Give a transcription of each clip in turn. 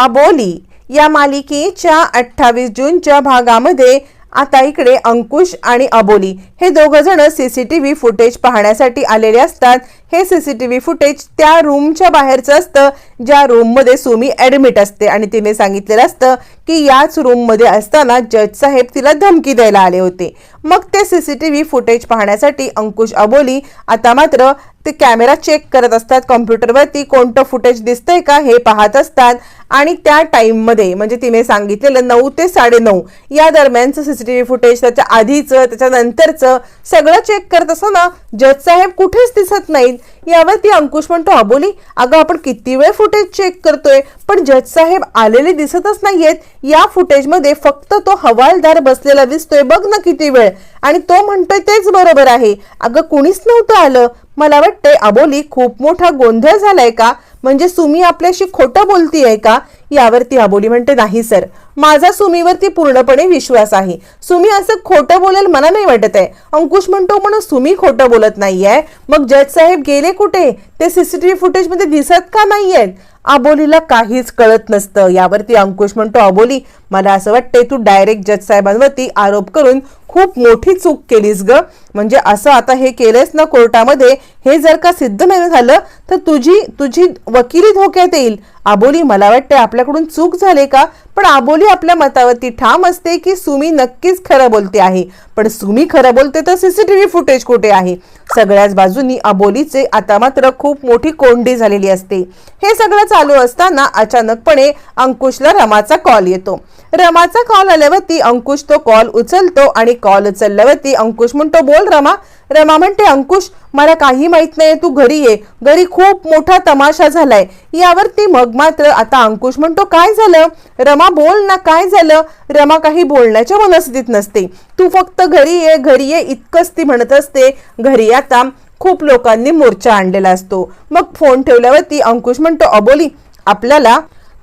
अबोली या मालिकेच्या अठ्ठावीस जूनच्या भागामध्ये आता इकडे अंकुश आणि अबोली हे दोघ जण सीसीटीव्ही फुटेज पाहण्यासाठी आलेले असतात. हे सीसीटीव्ही फुटेज त्या रूमच्या बाहेरचं असतं ज्या रूममध्ये सुमी ॲडमिट असते. आणि तिने सांगितलेलं असतं की याच रूममध्ये असताना जज साहेब तिला धमकी द्यायला आले होते. मग ते सीसीटीव्ही फुटेज पाहण्यासाठी अंकुश अबोली आता मात्र ते कॅमेरा चेक करत असतात. कॉम्प्युटरवरती कोणतं फुटेज दिसतंय का हे पाहत असतात. आणि त्या टाईममध्ये म्हणजे तिने सांगितलेलं नऊ ते साडेनऊ या दरम्यानचं सी टी व्ही फुटेज त्याच्या आधीचं त्याच्यानंतरचं सगळं चेक करत असताना जज साहेब कुठेच दिसत नाहीत. यावरती अंकुश म्हणतो अबोली अगं आपण किती वेळ फुटेज चेक करतोय? पण जज साहेब आलेले दिसतच नाहीयेत. या फुटेजमध्ये फक्त तो हवालदार बसलेला दिसतोय. बघ ना किती वेळ. आणि तो म्हणतोय तेच बरोबर आहे. अगं कुणीच नव्हतं आलं. मला वाटतंय अबोली खूप मोठा गोंधळ झालाय का? म्हणजे सुमी आपल्याशी खोटं बोलतीये का? यावरती अबोली म्हणते नाही सर. माझा सुमीवरती पूर्णपणे विश्वास आहे. सुमी असं खोटं बोलेल मला नाही वाटत आहे. अंकुश म्हणतो पण सुमी खोटं बोलत नाहीये. मग जज साहेब गेले कुठे? ते सीसीटीव्ही फुटेजमध्ये दिसत का नाहीयेत? अबोलीला काहीच कळत नसतं. यावरती अंकुश म्हणतो अबोली मला असं वाटतंय तू डायरेक्ट जज साहेबांवरती आरोप करून खूप मोठी चूक केलीस ग. म्हणजे असं आता हे केलंयस ना कोर्टामध्ये हे जर का सिद्ध नाही झालं तर तुझी तुझी वकिली धोक्यात येईल. आबोली मला वाटते आपल्याकडून चूक झाली का? पण आबोली आपल्या मतावरती ठाम असते की सुमी नक्कीच खरं बोलते आहे. पण सुमी खरं बोलते तर सीसीटीव्ही फुटेज कुठे आहे? सगळ्याच बाजूनी अबोलीचे आता मात्र खूप मोठी कोंडी झालेली असते. हे सगळं चालू असताना अचानकपणे अंकुशला रमाचा कॉल येतो. रमाचा कॉल आल्यावरती अंकुश तो कॉल उचलतो आणि कॉल उचलल्यावरती अंकुश म्हणतो बोल रमा. रमा म्हणते अंकुश मला काही माहीत नाही तू घरी ये. घरी खूप मोठा तमाशा झालाय. यावरती मग मात्र आता अंकुश म्हणतो काय झालं? रमा बोल ना काय झालं? रमा काही बोलण्याच्या मनस्थितीत नसते. तू फक्त घरी ये घरी ये इतकंच ती म्हणत असते. घरी आता खूप लोकांनी मोर्चा आणलेला असतो. मग फोन ठेवल्यावरती अंकुश म्हणतो अबोली आपल्याला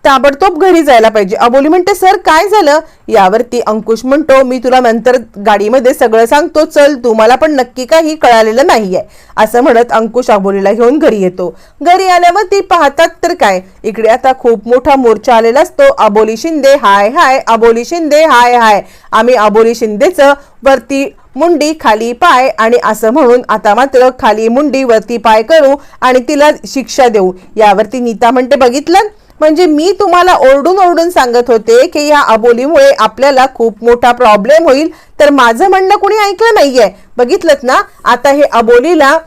ताबडतोब घरी जायला पाहिजे. अबोली म्हणते सर काय झालं? यावरती अंकुश म्हणतो मी तुला नंतर गाडीमध्ये सगळं सांगतो चल तू मला पण नक्की काही कळालेलं नाहीये. असं म्हणत अंकुश अबोलीला घेऊन घरी येतो. घरी आल्यावर ती पाहतात तर काय? इकडे आता खूप मोठा मोर्चा आलेला असतो. अबोली शिंदे हाय हाय अबोली शिंदे हाय हाय. आम्ही अबोली शिंदेचं वरती मुंडी खाली पाय आणि असं म्हणून आता मात्र खाली मुंडी वरती पाय करू आणि तिला शिक्षा देऊ. यावरती नीता म्हणते बघितलं? म्हणजे मी तुम्हाला ओरडून ओरडून सांगत होते की या अबोलीमुळे आपल्याला खूप मोठा प्रॉब्लेम होईल. तर माझं म्हणणं कुणी ऐकलं नाहीये. बघितलं ना? आता हे अबोलीला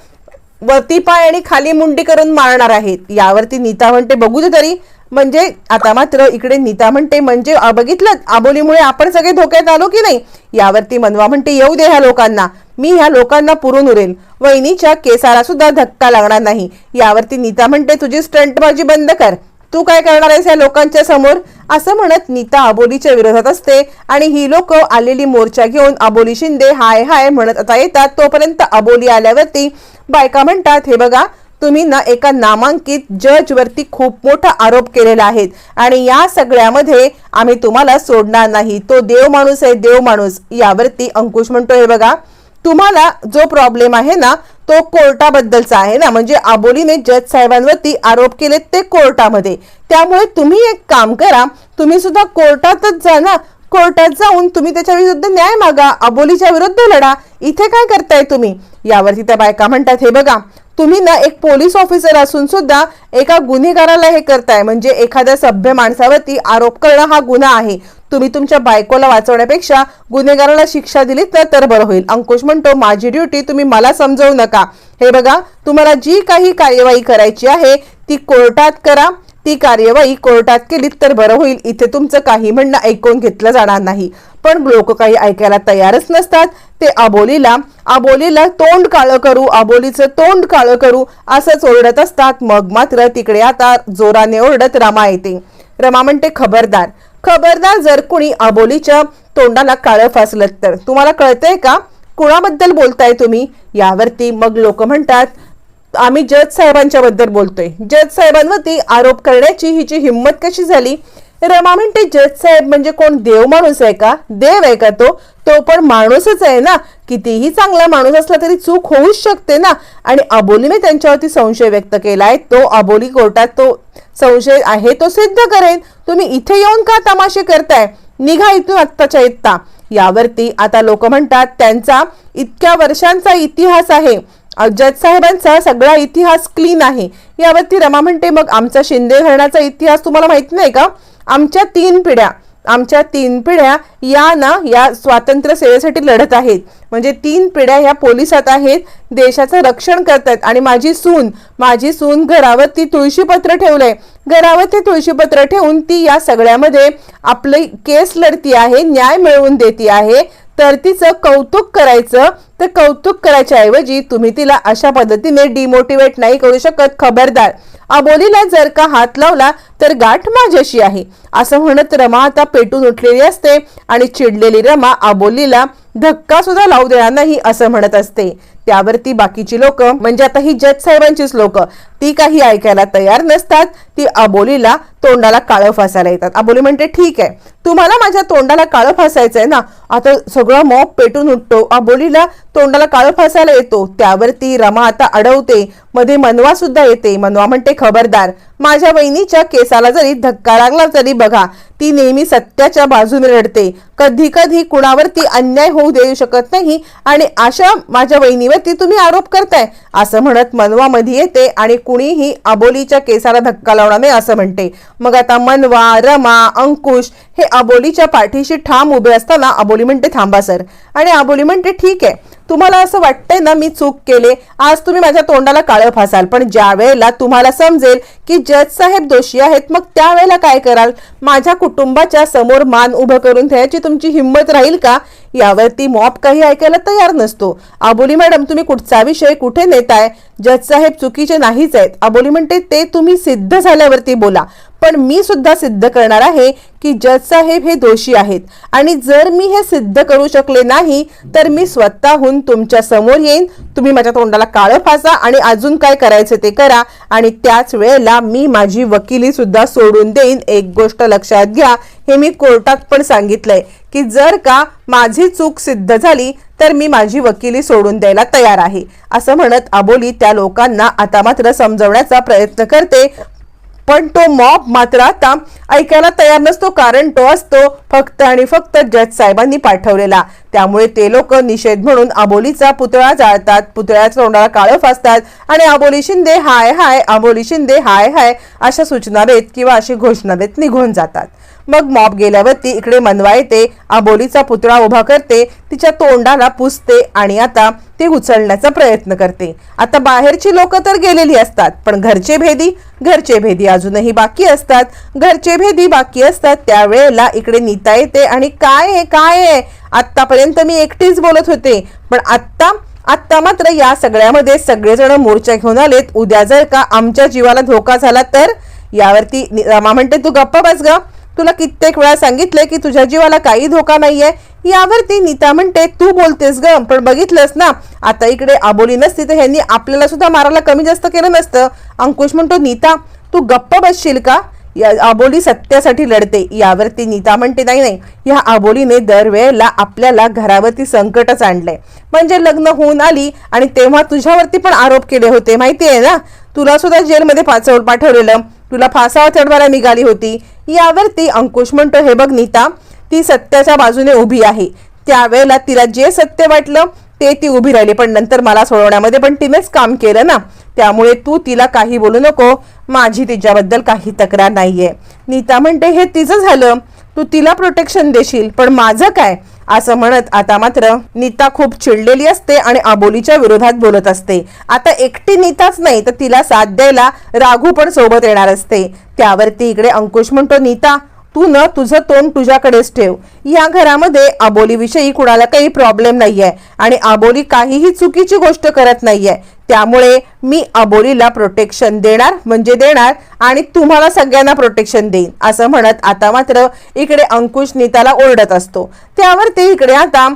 वरती पाय आणि खाली मुंडी करून मारणार आहेत. यावरती नीता म्हणते बघू दे तरी. म्हणजे आता मात्र इकडे नीता म्हणते म्हणजे बघितलं? आबोलीमुळे आपण सगळे धोक्यात आलो की नाही? यावरती मनवा म्हणते येऊ दे ह्या लोकांना. मी ह्या लोकांना पुरून उरेन वहिनीच्या केसाला सुद्धा धक्का लागणार नाही. यावरती नीता म्हणते तुझी स्टंटबाजी बंद कर. तू काय करणार आहेस या लोकांच्या समोर? असं म्हणत नीता अबोलीच्या विरोधात असते आणि ही लोक आलेली मोर्चा घेऊन अबोली शिंदे हाय हाय म्हणत आता येतात. तोपर्यंत अबोली आल्यावरती बायका म्हणतात हे बघा तुम्ही ना एका नामांकित जज वरती खूप मोठा आरोप केलेला आहे आणि या सगळ्यामध्ये आम्ही तुम्हाला सोडणार नाही. तो देव माणूस आहे देव माणूस. यावरती अंकुश म्हणतो हे बघा तुम्हाला जो प्रॉब्लेम आहे ना तो कोर्टाबद्दलचा आहे ना. म्हणजे आबोलीने जज साहेबांवरती आरोप केले ते कोर्टामध्ये. त्यामुळे तुम्ही एक काम करा तुम्ही सुद्धा कोर्टातच जा ना. कोर्टात जाऊन तुम्ही त्याच्या विरुद्ध न्याय मागा अबोलीच्या विरुद्ध लढा. इथे काय करताय तुम्ही? यावरती त्या बायका म्हणतात हे बघा तुम्ही ना एक पोलीस ऑफिसर असून सुद्धा एका गुन्हेगाराला हे करताय. म्हणजे एखाद्या सभ्य माणसावरती आरोप करणं हा गुन्हा आहे. तुम्ही तुमच्या बायकोला वाचवण्यापेक्षा गुन्हेगाराला शिक्षा दिलीत ना तर बरं होईल. अंकुश म्हणतो माझी ड्युटी तुम्ही मला समजवू नका. हे बघा तुम्हाला जी काही कार्यवाही करायची आहे ती कोर्टात करा. ती कार्यवाही कोर्टात केली तर बरं होईल. इथे तुमचं काही म्हणणं ऐकून घेतलं जाणार नाही. पण लोक काही ऐकायला तयारच नसतात. ते अबोलीला अबोलीला तोंड काळं करू अबोलीचं तोंड काळं करू असंच ओरडत असतात. मग मात्र तिकडे आता जोराने ओरडत रमा येते. रमा म्हणते खबरदार खबरदार जर कुणी अबोलीच्या तोंडाला काळं फासलं तर. तुम्हाला कळतंय का? कुणाबद्दल बोलताय तुम्ही? यावरती मग लोक म्हणतात आम्ही जज साहेबांच्या बद्दल बोलतोय. जज साहेबांवरती आरोप करण्याची हिची हिंमत कशी झाली? रमा म्हणते जज साहेब म्हणजे कोण देव माणूस आहे का? देव आहे का तो? तो पण माणूसच आहे ना? कितीही चांगला माणूस असला तरी चूक होऊच शकते ना? आणि अबोलीने त्यांच्यावरती संशय व्यक्त केलाय. तो अबोली कोर्टात तो संशय आहे तो सिद्ध करेन. तुम्ही इथे येऊन का तमाशे करताय? निघा इथून आत्ताच्या इत्ता यावरती आता लोक म्हणतात त्यांचा इतक्या वर्षांचा इतिहास आहे. जज साहेबांचा सगळा इतिहास क्लीन आहे. यावरती रमा म्हणते मग आमचा शिंदे घराण्याचा इतिहास तुम्हाला माहीत नाही का? आमच्या तीन पिढ्या आमच्या तीन पिढ्या या ना या स्वातंत्र्य सेवेसाठी लढत आहेत. म्हणजे तीन पिढ्या ह्या पोलिसात आहेत देशाचं रक्षण करतायत. आणि माझी सून माझी सून घरावर ती तुळशीपत्र ठेवलंय. घरावरती तुळशीपत्र ठेवून ती या सगळ्यामध्ये आपली केस लढती आहे न्याय मिळवून देती आहे. तर तिचं कौतुक करायचं तर कौतुक करायच्या ऐवजी तुम्ही तिला अशा पद्धतीने डिमोटिवेट नाही करू शकत खबरदार. अबोलीला जर का हात लावला तर गाठ माझ्याशी आहे. असं म्हणत रमा आता पेटून उठलेली असते आणि चिडलेली रमा अबोलीला धक्का सुद्धा लावू देणार नाही असं म्हणत असते. त्यावरती बाकीची लोक म्हणजे आता ही जज साहेबांचीच लोक ती काही ऐकायला तयार नसतात. ती अबोलीला तोंडाला काळं फासायला येतात. अबोली म्हणते ठीक आहे तुम्हाला माझ्या तोंडाला काळं फासायचंय ना आता सगळं मॉप पेटून उठतो. अबोलीला तोंडाला काळं फासायला येतो. त्यावरती रमा आता अडवते. मध्ये मनवा सुद्धा येते. मनवा म्हणते खबरदार माझ्या बहिणीच्या केसाला जरी धक्का लागला तरी बघा ती नेहमी सत्याच्या बाजूने रडते. कधी कधी कुणावरती अन्याय होऊ देऊ शकत नाही. आणि अशा माझ्या वहिनीवरती तुम्ही आरोप करताय. असं म्हणत मनवामध्ये येते आणि कुणीही अबोलीच्या केसाला धक्का लावणार नाही असं म्हणते. मग आता मनवा रमा अंकुश हे अबोलीच्या पाठीशी ठाम उभे असताना अबोली म्हणते थांबा सर. आणि अबोली म्हणते ठीक आहे. तुम्हाला असं वाटतंय ना मी चूक केले? आज तुम्ही माझ्या तोंडाला काळं फासाल. पण ज्या वेळेला तुम्हाला समजेल की जज साहेब दोषी आहेत मग त्यावेळेला काय कराल? माझ्या कुटुंबाच्या समोर मान उभं करून ठेवायची तुमची हिंमत राहील का? यावरती मॉप काही ऐकायला तयार नसतो. आबोली मॅडम तुम्ही कुठचा विषय कुठे नेताय? जज साहेब चुकीचे नाहीच आहेत. आबोली म्हणते ते तुम्ही सिद्ध झाल्यावरती बोला. पण मी सुद्धा सिद्ध करणार आहे की जज साहेब हे दोषी आहेत. आणि जर मी हे सिद्ध करू शकले नाही तर मी स्वतःहून तुमच्यासमोर येईन. तुम्ही माझ्या तोंडाला काळं फासा आणि अजून काय करायचं ते करा. आणि त्याच वेळेला मी माझी वकिली सुद्धा सोडून देईन. एक गोष्ट लक्षात घ्या हे मी कोर्टात पण सांगितलंय की जर का माझी चूक सिद्ध झाली तर मी माझी वकिली सोडून द्यायला तयार आहे. असं म्हणत अबोली त्या लोकांना आता मात्र समजवण्याचा प्रयत्न करते. पण तो मॉब मात्र आता ऐकायला तयार नसतो कारण तो असतो फक्त आणि फक्त जज साहेबांनी पाठवलेला. त्यामुळे ते लोक निषेध म्हणून अबोलीचा पुतळा जाळतात पुतळ्याच्या तोंडाला काळं फासतात आणि अबोली शिंदे हाय हाय अबोली शिंदे हाय हाय अशा सूचना देत किंवा अशी घोषणा देत निघून जातात. मग मॉब गेल्यावरती इकडे मनवा येते आबोलीचा पुतळा उभा करते तिच्या तोंडाला पुसते आणि आता ती उचलण्याचा प्रयत्न करते. आता बाहेरची लोक तर गेलेली असतात पण घरचे भेदी घरचे भेदी अजूनही बाकी असतात. घरचे भेदी बाकी असतात त्यावेळेला इकडे नीता येते आणि काय आहे काय आहे? आत्तापर्यंत मी एकटीच बोलत होते पण आत्ता आत्ता मात्र या सगळ्यामध्ये सगळेजण मोर्चा घेऊन आलेत. उद्या जर का आमच्या जीवाला धोका झाला तर? यावरती रमा म्हणते तू गप्प बस ग. तुला कित्येक वेळा सांगितलंय की तुझ्या जीवाला काही धोका नाहीये. यावरती नीता म्हणते तू बोलतेस ग पण बघितलंस ना आता इकडे आबोली नसती तर ह्यांनी आपल्याला सुद्धा मारायला कमी जास्त केलं नसतं. अंकुश म्हणतो नीता तू गप्प बसशील का? या आबोली सत्यासाठी लढते. यावरती नीता म्हणते नाही नाही या आबोलीने दरवेळेला आपल्याला घरावरती संकटच आणलंय. म्हणजे लग्न होऊन आली आणि तेव्हा तुझ्यावरती पण आरोप केले होते माहिती आहे ना? तुला सुद्धा जेलमध्ये पाचवड पाठवलेलं तुला फासावर चढवायला निघाली होती. यावर ती अंकुश म्हणतो हे बघ नीता ती सत्याच्या बाजूने उभी आहे. त्यावेळेला तिला जे सत्य वाटलं ते ती उभी राहिली. पण नंतर मला सोडवण्यामध्ये पण तिनेच काम केलं ना. त्यामुळे तू तिला काही बोलू नको. माझी तिच्याबद्दल काही तक्रार नाहीये. नीता म्हणते हे तिचं झालं. तू तिला प्रोटेक्शन देशील. पण माझं काय? असं म्हणत आता मात्र नीता खूप चिडलेली असते आणि अबोलीच्या विरोधात बोलत असते. आता एकटी नीताच नाही तर तिला साथ द्यायला राघू पण सोबत येणार असते. त्यावरती इकडे अंकुश म्हणतो नीता तू न तुझं तोंड तुझ्याकडेच ठेव. या घरामध्ये आबोलीविषयी कुणाला काही प्रॉब्लेम नाही आहे आणि आबोली काहीही चुकीची गोष्ट करत नाही आहे त्यामुळे मी अबोलीला प्रोटेक्शन देणार म्हणजे देणार आणि तुम्हाला सगळ्यांना प्रोटेक्शन देईन असं म्हणत आता मात्र इकडे अंकुश नीताला ओरडत असतो. त्यावर ते इकडे आता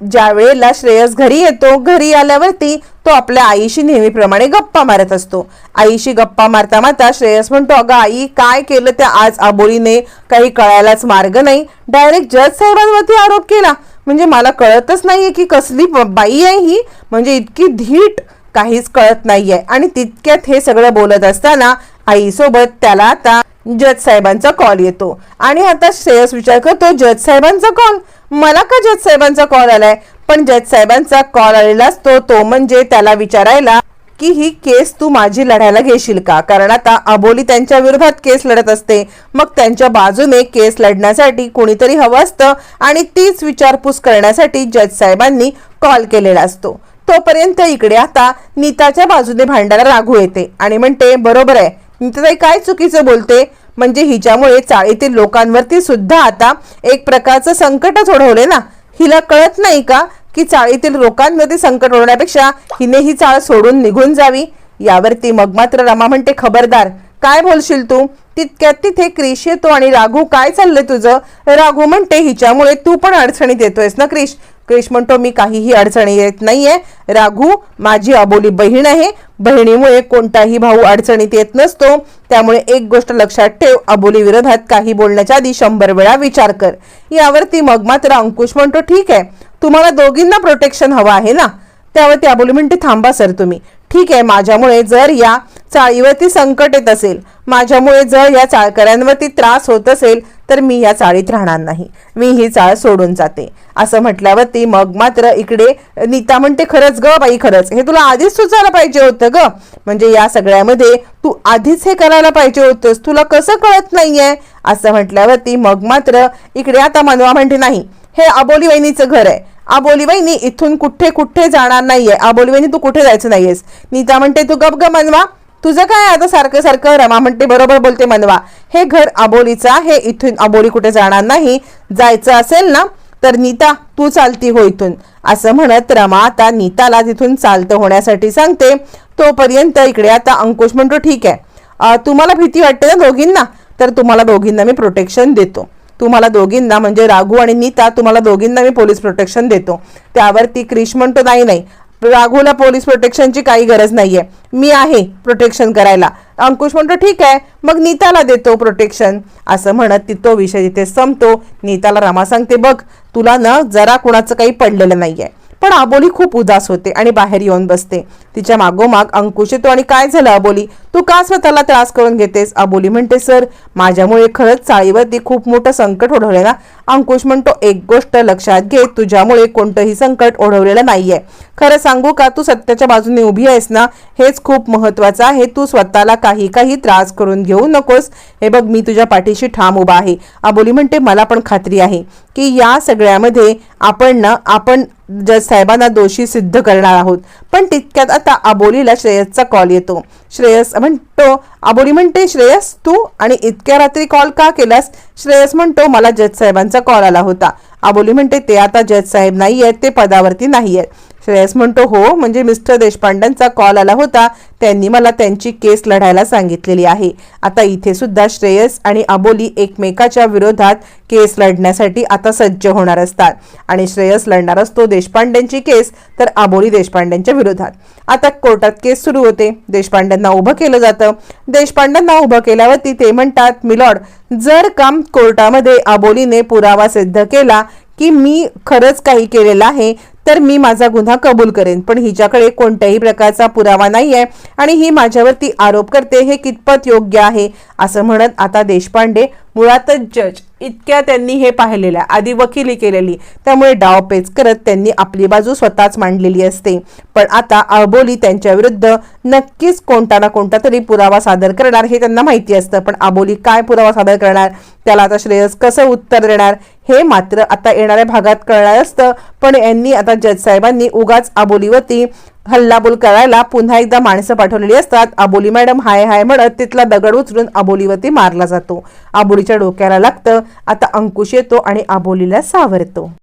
ज्या वेळेला श्रेयस घरी येतो घरी आल्यावरती तो आपल्या आईशी नेहमीप्रमाणे गप्पा मारत असतो. आईशी गप्पा मारता मारता श्रेयस म्हणतो अगं आई काय केलं त्या आज आबोळीने काही कळायलाच मार्ग नाही. डायरेक्ट जज साहेबांवरती आरोप केला. म्हणजे मला कळतच नाहीये की कसली बाई आहे ही. म्हणजे इतकी धीट. काहीच कळत नाहीये. आणि तितक्यात हे सगळं बोलत असताना आईसोबत त्याला आता जज साहेबांचा कॉल येतो. आणि आता श्रेयस विचार करतो जज साहेबांचा कॉल मला का जज साहेबांचा कॉल आलाय? पण जज साहेबांचा कॉल आलेला असतो तो म्हणजे त्याला विचारायला की ही केस तू माझी लढायला घेशील का? कारण आता अबोली त्यांच्या विरोधात केस लढत असते. मग त्यांच्या बाजूने केस लढण्यासाठी कोणीतरी हवं असतं आणि तीच विचारपूस करण्यासाठी जज साहेबांनी कॉल केलेला असतो. तोपर्यंत इकडे आता नीताच्या बाजूने भांडायला राघू येते आणि म्हणते बरोबर आहे. नीताताई काय चुकीचं बोलते? म्हणजे हिच्यामुळे चाळीतील लोकांवरती सुद्धा आता एक प्रकारचं संकटच ओढवले ना. हिला कळत नाही का की चाळीतील लोकांमध्ये संकट ओढण्यापेक्षा हिने ही चाळ सोडून निघून जावी? यावरती मग मात्र रमा म्हणते खबरदार काय बोलशील तू? तितक्यात तिथे क्रिश येतो आणि राघू काय चाललंय तुझं? राघू म्हणते हिच्यामुळे तू पण अडचणीत येतोयस ना क्रिश? क्रिश म्हणतो मी काहीही अडचणी येत नाहीये. राघू माझी अबोली बहीण आहे. बहिणीमुळे कोणताही भाऊ अडचणीत येत नसतो. त्यामुळे एक गोष्ट लक्षात ठेव अबोली विरोधात काही बोलण्याच्या आधी शंभर वेळा विचार कर. यावरती मग मात्र अंकुश म्हणतो ठीक आहे. तुम्हाला दोघींना प्रोटेक्शन हवं आहे ना? त्यावरती अबोली म्हणते थांबा सर तुम्ही. ठीक आहे माझ्यामुळे जर या चाळीवरती संकट येत असेल माझ्यामुळे जर या चाळकऱ्यांवरती त्रास होत असेल तर मी या चाळीत राहणार नाही. मी ही चाळ सोडून जाते. असं म्हटल्यावरती मग मात्र इकडे नीता म्हणते खरंच ग बाई खरंच. हे तुला आधीच सुचायला पाहिजे होतं ग. म्हणजे या सगळ्यामध्ये तू आधीच हे करायला पाहिजे होतंस. तुला कसं कळत नाहीये? असं म्हटल्यावरती मग मात्र इकडे आता मनवा म्हणते नाही. हे अबोली वहिनीचं घर आहे. आबोली वहिनी इथून कुठे कुठे जाणार नाहीये. आबोली वहिनी तू कुठे जायचं नाहीयेस? नीता म्हणते तू गप ग मनवा. तुझं काय आता सारखं सारखं? रमा म्हणते बरोबर बोलते मनवा. हे घर आबोलीचं आहे इथून आबोली कुठे जाणार नाही. जायचं असेल ना तर नीता तू चालती हो इथून. असं म्हणत रमा आता नीताला तिथून चालतं होण्यासाठी सांगते. तोपर्यंत इकडे आता अंकुश म्हणतो ठीक आहे. तुम्हाला भीती वाटते ना दोघींना? तर तुम्हाला दोघींना मी प्रोटेक्शन देतो. तुम्हाला दोघींना म्हणजे राघू आणि नीता तुम्हाला दोघींना मी पोलीस प्रोटेक्शन देतो. त्यावरती क्रिश म्हणतो नाही नाही. राघूला पोलीस प्रोटेक्शनची काही गरज नाहीये. मी आहे प्रोटेक्शन करायला. अंकुश म्हणतो ठीक आहे मग नीताला देतो प्रोटेक्शन. असं म्हणत ती तो विषय तिथे संपतो. नीताला रमा सांगते बघ तुला ना जरा कुणाचं काही पडलेलं नाहीये. पण आबोली खूप उदास होते आणि बाहेर येऊन बसते. तिच्या मागोमाग अंकुश येतो आणि काय झालं अबोली तू का स्वतःला त्रास करून घेतेस? अबोली म्हणते सर माझ्यामुळे खरंच चाळीवरती खूप मोठं संकट ओढवले ना? अंकुश म्हणतो एक गोष्ट लक्षात घे तुझ्यामुळे कोणतंही संकट ओढवलेलं नाहीये. खरं सांगू का? तू सत्याच्या बाजूने उभी आहेस ना? हेच खूप महत्वाचं आहे. तू स्वतःला काही काही त्रास करून घेऊ नकोस. हे बघ मी तुझ्या पाठीशी ठाम उभा आहे. अबोली म्हणते मला पण खात्री आहे की या सगळ्यामध्ये आपण ना आपण जज साहेबांना दोषी सिद्ध करणार आहोत. पण तितक्यात आता अबोलीला श्रेयसचा कॉल येतो. श्रेयस म्हणतो अबोली म्हणते श्रेयस तू आणि इतक्या रात्री कॉल का केलास? श्रेयस म्हणतो मला जज साहेबांचा कॉल आला होता. अबोली म्हणते ते आता जज साहेब नाही आहेत ते पदावरती नाही आहेत श्रेयस म्हणतो हो म्हणजे मिस्टर देशपांड्यांचा कॉल आला होता त्यांनी मला त्यांची केस लढायला सांगितलेली आहे. आता इथे सुद्धा श्रेयस आणि अबोली एकमेकाच्या विरोधात केस लढण्यासाठी आता सज्ज होणार असतात. आणि श्रेयस लढणार असतो देशपांड्यांची केस तर अबोली देशपांड्यांच्या विरोधात. आता कोर्टात केस सुरू होते. देशपांड्यांना उभं केलं जातं. देशपांड्यांना उभं केल्यावरती ते म्हणतात मिलॉर्ड जर काम कोर्टामध्ये अबोलीने पुरावा सिद्ध केला की मी खरंच काही केलेलं आहे तर मी माझा गुन्हा कबूल करेन. पण हिच्याकडे कोणत्याही प्रकारचा पुरावा नाही आहे आणि ही माझ्यावरती आरोप करते हे कितपत योग्य आहे असं म्हणत आता देशपांडे मुळातच जज इतक्या त्यांनी हे पाहिलेलं आहे आधी वकिली केलेली त्यामुळे डावपेच करत त्यांनी आपली बाजू स्वतःच मांडलेली असते. पण आता अबोली त्यांच्या विरुद्ध नक्कीच कोणता ना कोणता तरी पुरावा सादर करणार हे त्यांना माहिती असतं. पण अबोली काय पुरावा सादर करणार त्याला आता श्रेयस कसं उत्तर देणार हे मात्र आता येणाऱ्या भागात कळणार असतं. पण यांनी आता जजसाहेबांनी उगाच अबोलीवरती हल्लाबोल करायला पुन्हा एकदा माणसं पाठवलेली असतात. अबोली मॅडम हाय हाय म्हणत तिथला दगड उचलून अबोलीवरती मारला जातो. आबोलीच्या डोक्याला लागतं. आता अंकुश येतो आणि अबोलीला सावरतो.